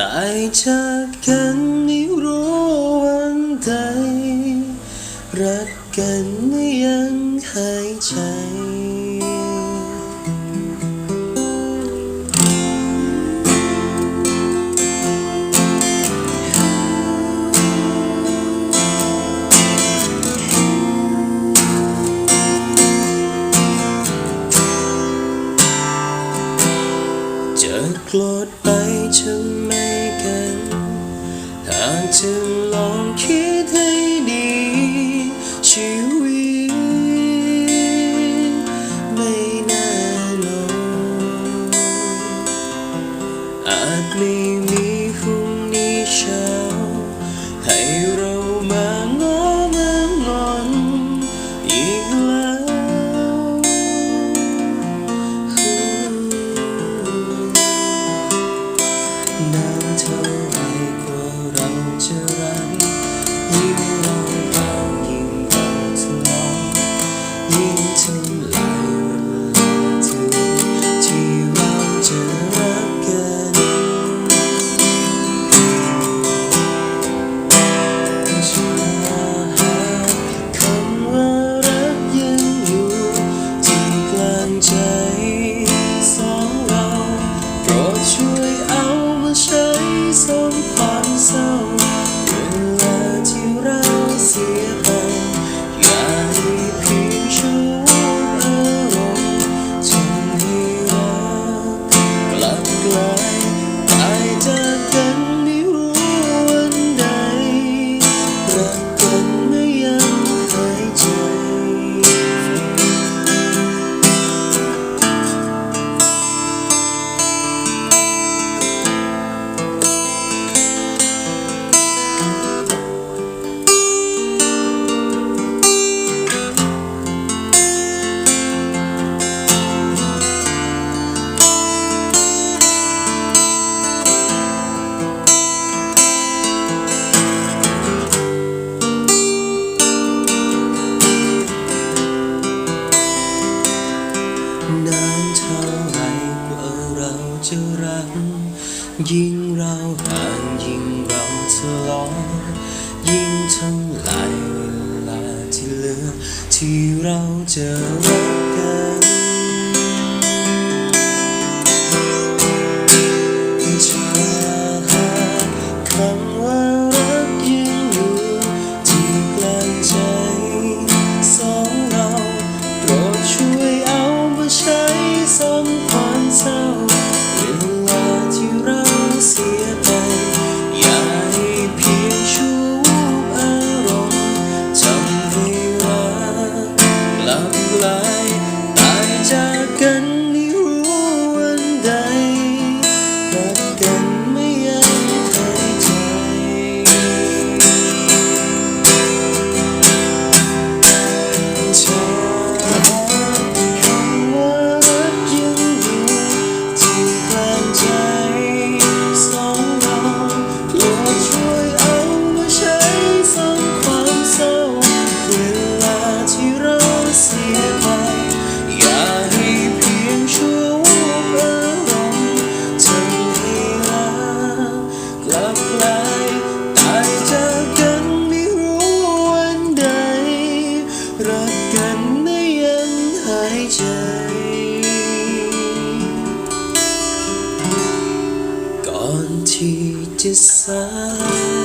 ตายจากกันไม่รู้วันใดรักกันไม่ยังหายใจ จะโกรธไปทำไมากจะลองคิดให้ดีชีวิตไม่น่นลนอาจไม่มีพรุ่งนี้เช้าให้เรามางอมางอนอีกแล้วนา รัก ยิ่งเราห่างยิ่งเราทะเลาะยิ่งทำลายเวลาที่เหลือที่เราเจอ justiça.